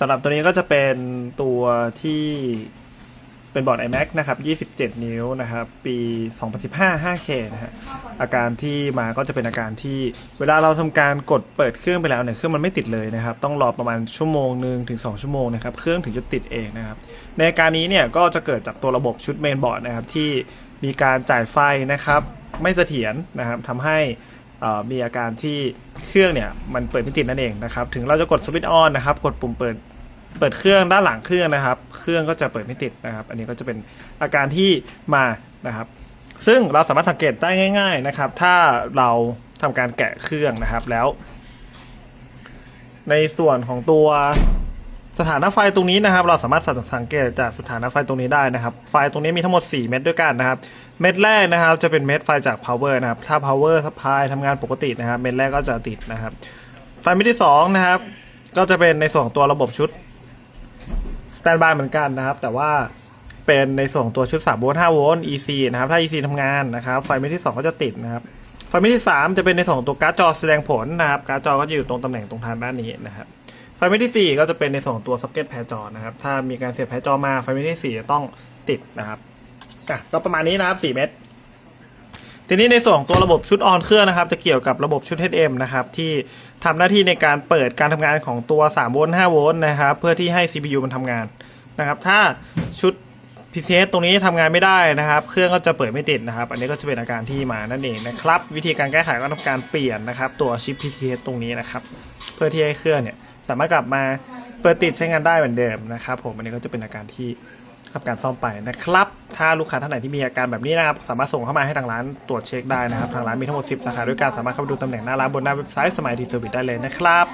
สำหรับตัวนี้ก็จะเป็นตัวที่เป็นบอร์ด iMac นะครับ 27 นิ้วนะครับ ปี 2015 5K นะฮะ อาการที่มาก็จะเป็นอาการที่เวลาเราทำการกดเปิดเครื่องไปแล้วเนี่ย เครื่องมันไม่ติดเลยนะครับ ต้องรอประมาณชั่วโมงหนึ่งถึง 2 ชั่วโมงนะครับ เครื่องถึงจะติดเองนะครับ ในอาการนี้เนี่ยก็จะเกิดจากตัวระบบชุดเมนบอร์ดนะครับ ที่มีการจ่ายไฟนะครับ ไม่เสถียรนะครับทำให้มีอาการที่ เครื่องเนี่ยมันเปิดไม่ติดนั่นเองนะครับ ถึงเราจะกดสวิตช์ออนนะครับ กดปุ่มเปิดเปิดเครื่องด้านหลังเครื่องนะครับ เครื่องก็จะเปิดไม่ติดนะครับ อันนี้ก็จะเป็นอาการที่มานะครับ ซึ่งเราสามารถสังเกตได้ง่าย ๆนะครับ ถ้าเราทำการแกะเครื่องนะครับแล้ว ในส่วนของตัว สถานะไฟตรงนี้นะครับ เราสามารถสังเกตจากสถานะไฟตรงนี้ได้นะครับ ไฟตรงนี้มีทั้งหมด 4 เม็ดด้วยกันนะครับ เม็ดแรกนะครับจะเป็นเม็ดไฟจาก power นะครับ ถ้า power supply ทำงานปกตินะครับ เม็ดแรกก็จะติดนะครับ ไฟเม็ดที่2นะครับ ก็จะเป็นในส่วนของตัวระบบชุดสแตนบายเหมือนกันนะครับ แต่ว่าเป็นในส่วนของตัวชุด3โวลต์5โวลต์ EC นะครับ ถ้า EC ทำงานนะครับ ไฟเม็ดที่ 2 ก็จะติดนะครับ ไฟเม็ดที่ 3 จะเป็นในส่วนของตัวการ์ดจอแสดงผลนะครับ การ์ดจอก็จะอยู่ตรงตำแหน่งตรงทางด้านนี้นะครับ ไฟเม็ดที่ 4 ก็จะเป็นในส่วนของตัวซ็อกเก็ตแพรจอนะครับ ถ้ามีการเสียบแพรจอมาไฟเม็ดที่4จะต้องติดนะครับอะก็ประมาณนี้นะครับ 4 เม็ดทีนี้ในส่วนของตัวระบบชุดออนเครื่องนะครับ จะเกี่ยวกับระบบชุด HM นะครับ ที่ทำหน้าที่ในการเปิดการทำงานของตัว3โวลต์5โวลต์นะครับ เพื่อที่ให้ CPU มันทำงานนะครับ ถ้าชุด PCS ตรงนี้ทำงานไม่ได้นะครับ เครื่องก็จะเปิดไม่ติดนะครับ อันนี้ก็จะเป็นอาการที่มานั่นเองนะครับ วิธีการแก้ไขก็ทำการเปลี่ยนนะครับ ตัวชิป PCS ตรงนี้นะครับ เพื่อที่ให้เครื่องเนี่ย สามารถกลับมาเปิดติดใช้งานได้เหมือนเดิมนะครับ ผมอันนี้ก็จะเป็นอาการที่ทำการซ่อมไปนะครับ ถ้าลูกค้าท่านไหนที่มีอาการแบบนี้นะครับ สามารถส่งเข้ามาให้ทางร้านตรวจเช็คได้นะครับ ทางร้านมีทั้งหมด 10 สาขาด้วยกัน สามารถเข้าไปดูตำแหน่งหน้าร้านบนหน้าเว็บไซต์สมัยทีเซอร์วิสได้เลยนะครับ